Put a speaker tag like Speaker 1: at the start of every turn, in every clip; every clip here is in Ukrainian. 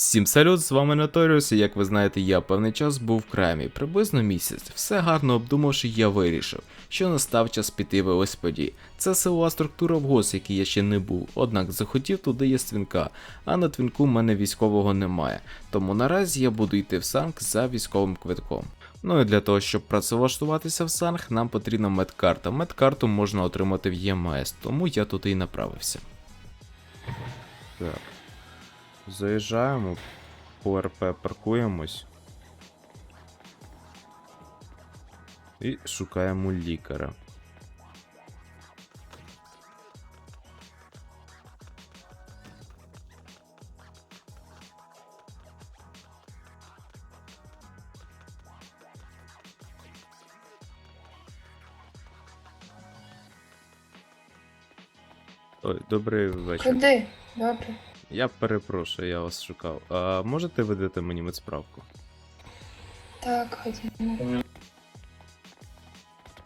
Speaker 1: Всім салют, з вами Notorious, і як ви знаєте, я певний час був в кремі, приблизно місяць. Все гарно обдумавши, я вирішив, що настав час піти в ОСПД. Це силова структура в ГОС, який я ще не був, однак захотів туди є твінка, а на твінку в мене військового немає. Тому наразі я буду йти в санк за військовим квитком. Ну і для того, щоб працевлаштуватися в санг, нам потрібна медкарта. Медкарту можна отримати в ЄМС, тому я туди і направився. Так. Заїжджаємо, по РП паркуємось. І шукаємо лікаря. Ой, добрий вечір.
Speaker 2: Куди? Добре.
Speaker 1: Я перепрошую, я вас шукав. А можете видати мені медсправку?
Speaker 2: Так, ходімо.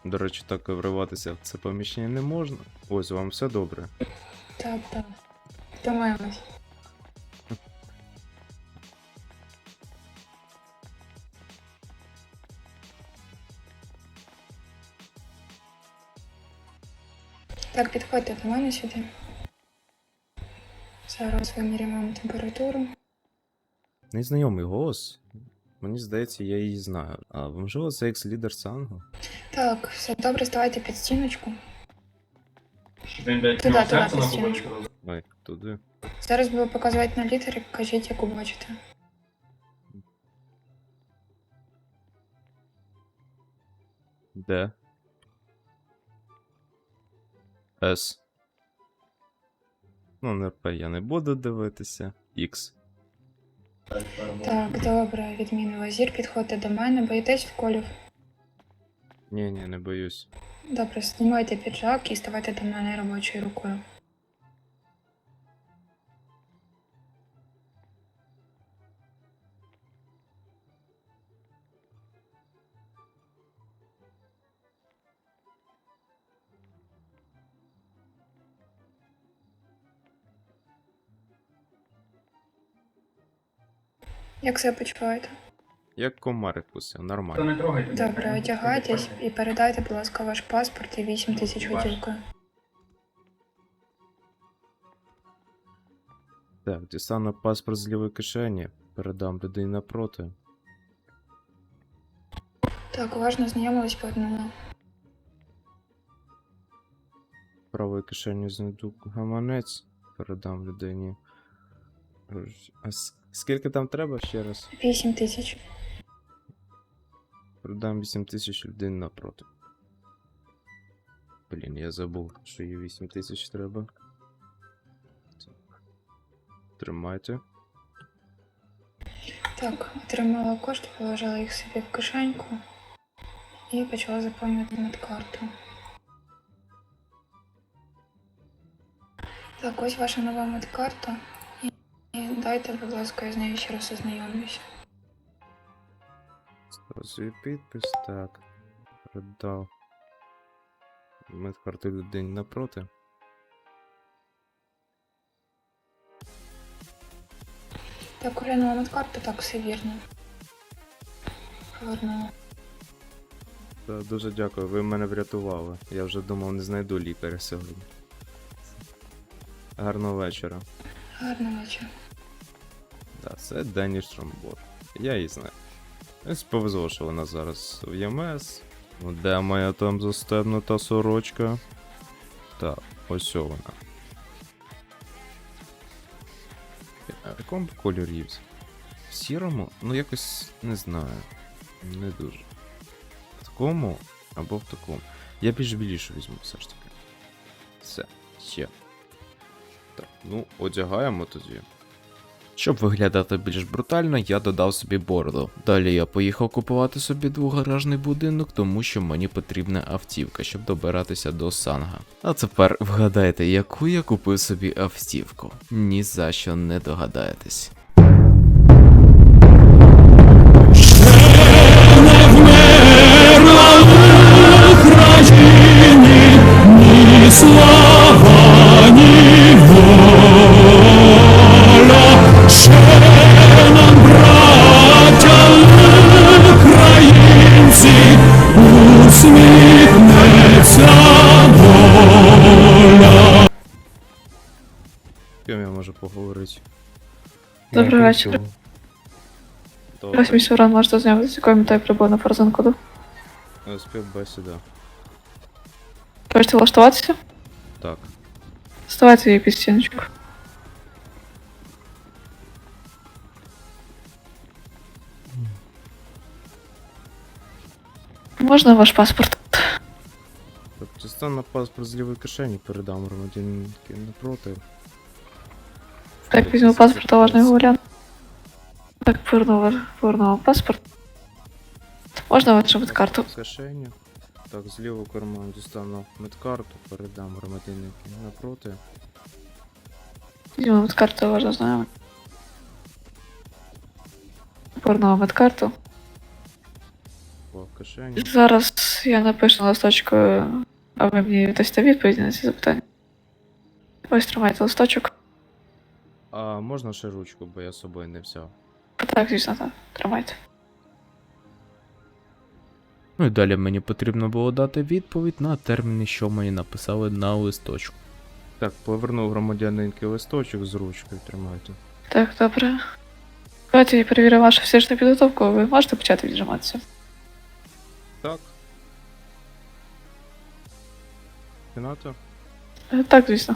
Speaker 1: До речі, так вриватися в це поміщення не можна. Ось вам все добре.
Speaker 2: Так, так. Тримаємось. Так, підходьте до мене сюди. Зараз виміряємо температуру.
Speaker 1: Незнайомий голос. Мені здається, я її знаю. А можливо, це екс-лідер Сангу?
Speaker 2: Так, все добре, ставайте під стіночку. Туди, туди,
Speaker 3: на
Speaker 2: постійно.
Speaker 1: Ой, туди.
Speaker 2: Зараз буду показувати на літери, кажіть, яку бачите.
Speaker 1: Де? С. Ну, НРП я не буду дивитися. Х.
Speaker 2: Так, добре, відмінний лазір, підходьте до мене, боїтесь вколів.
Speaker 1: Ні, ні, не боюсь.
Speaker 2: Добре, знімайте піджак і ставайте до мене робочою рукою. Як себе почуваєте?
Speaker 1: Як комарик кусив, нормально.
Speaker 3: не трогайте.
Speaker 2: Добре, одягайтесь і передайте, будь ласка, ваш паспорт і 8 тисяч готівкою.
Speaker 1: Так, дістану паспорт з лівої кишені, передам людині напроти.
Speaker 2: Так, уважно знайомились по одному.
Speaker 1: правої кишені знайду гаманець, передам людині. Гроші. А с- скільки там треба ще раз?
Speaker 2: 8 тисяч.
Speaker 1: Передам 8 тисяч людині напроти. Блін, я забув, що їй 8 тисяч треба. Тримайте.
Speaker 2: Так, отримала кошти, положила їх собі в кишеньку і почала заповнювати медкарту. Так, ось ваша нова медкарта. Дайте, будь ласка, я з нею ще раз ознайомлюся.
Speaker 1: Свій підпис, так. Передав. Медкарту людині напроти.
Speaker 2: Так, оглянула медкарту, так, все вірно. Повернула.
Speaker 1: Та, дуже дякую, ви мене врятували. Я вже думав, не знайду лікаря сьогодні. Гарного вечора.
Speaker 2: Гарного вечора.
Speaker 1: Це Дені Шрамбор. Я її знаю. Ось повезло, що вона зараз в ЄМС. Ну, Де моя там застебнута сорочка? Так, ось вона. А якому кольорі? взяти? В сірому? Ну якось не знаю. Не дуже. В такому або в такому. Я більш білішу візьму все ж таки. Все, є. Так, ну, одягаємо тоді. Щоб виглядати більш брутально, я додав собі бороду. Далі я поїхав купувати собі двогаражний будинок, тому що мені потрібна автівка, щоб добиратися до Санга. А тепер вгадайте, яку я купив собі автівку. Ні за що не догадаєтесь. поговорити.
Speaker 4: Добрий
Speaker 1: Ну,
Speaker 4: вечір.
Speaker 1: нічого. Добре.
Speaker 4: Ось мій Севран можете знайомитися, з якою метою прибув на Форзенкоду.
Speaker 1: Е, Співбесіда.
Speaker 4: Хочете влаштуватися?
Speaker 1: Так.
Speaker 4: Ставайте її під стіночку. Можна ваш паспорт?
Speaker 1: Так, дістану паспорт з лівої кишені, передам громадянки напроти.
Speaker 4: Так, візьму паспорт, а важно його. Так, поверну, ваш- паспорт. Можна вашу медкарту?
Speaker 1: В кишені. Так, з лівого карману дістану медкарту, передам громадянки напроти.
Speaker 4: Візьму медкарту, важно знаю. Поверну медкарту.
Speaker 1: По кишені.
Speaker 4: Зараз я напишу на листочку, а ви мені дасте відповіді на ці запитання. Ось тримайте листочок.
Speaker 1: А можна ще ручку, бо я з собою не взяв.
Speaker 4: Так, звісно, так. Тримайте.
Speaker 1: Ну і далі мені потрібно було дати відповідь на терміни, що мені написали на листочку. Так, повернув громадянинки листочок з ручкою, тримайте.
Speaker 4: Так, добре. Давайте я перевірю вашу фізичну підготовку, ви можете почати віджиматися.
Speaker 1: Так. Кімната?
Speaker 4: Е, Так, звісно.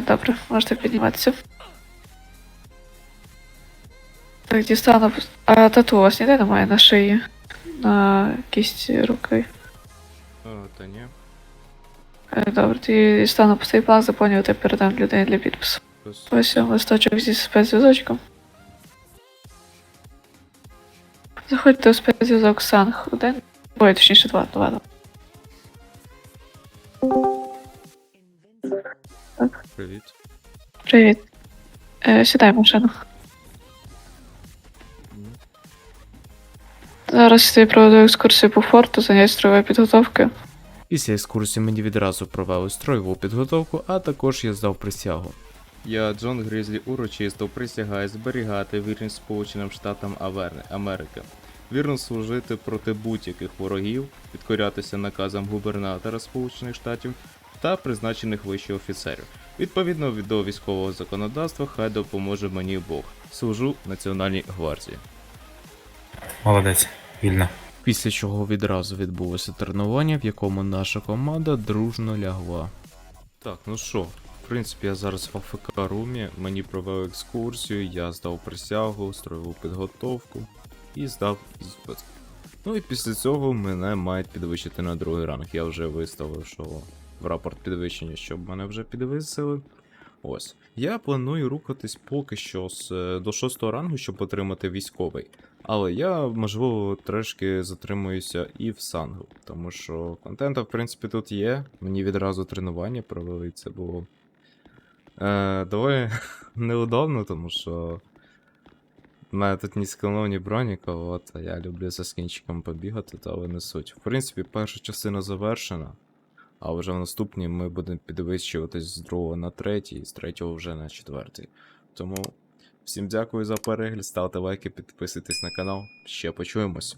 Speaker 4: Добре, можете підніматися. Так, дістану. А тату у вас ніде немає на шиї, на кісті руки.
Speaker 1: О, та ні.
Speaker 4: Е, Добре, тоді дістану пустий план заповнювати передам людині для підпису.
Speaker 1: Ось
Speaker 4: листочок зі спецзв'язочком. Заходьте у спецзв'язок Санг один. Ой, точніше два, два.
Speaker 1: Привіт.
Speaker 4: Привіт. Е, сідай в машину. Зараз я тобі проведу екскурсію по форту, занять строєвої підготовки.
Speaker 1: Після екскурсії мені відразу провели строєву підготовку, а також я здав присягу. Я, Джон Грізлі, урочисто присягаю зберігати вірність Сполученим Штатам Аверни, Америки, вірно служити проти будь-яких ворогів, підкорятися наказам губернатора Сполучених Штатів та призначених вищих офіцерів. Відповідно до військового законодавства, хай допоможе мені Бог. Служу Національній гвардії.
Speaker 5: Молодець, вільно.
Speaker 1: Після чого відразу відбулося тренування, в якому наша команда дружно лягла. Так, ну що, в принципі, я зараз в АФК румі, мені провели екскурсію, я здав присягу, строєву підготовку і здав іспит. Ну і після цього мене мають підвищити на другий ранг. Я вже виставив, що в рапорт підвищення, щоб мене вже підвисили. Ось. Я планую рухатись поки що з, е, до шостого рангу, щоб отримати військовий. Але я, можливо, трошки затримуюся і в сангу, тому що контента, в принципі, тут є. Мені відразу тренування провели, це було е, доволі неудобно, тому що в мене тут ні скілов, ні броніка, от, а я люблю за скінчиком побігати, та але не суть. В принципі, перша частина завершена, а вже в наступній ми будемо підвищуватись з другого на третій, з третього вже на четвертий. Тому Всім дякую за перегляд, ставте лайки, підписуйтесь на канал. Ще почуємось.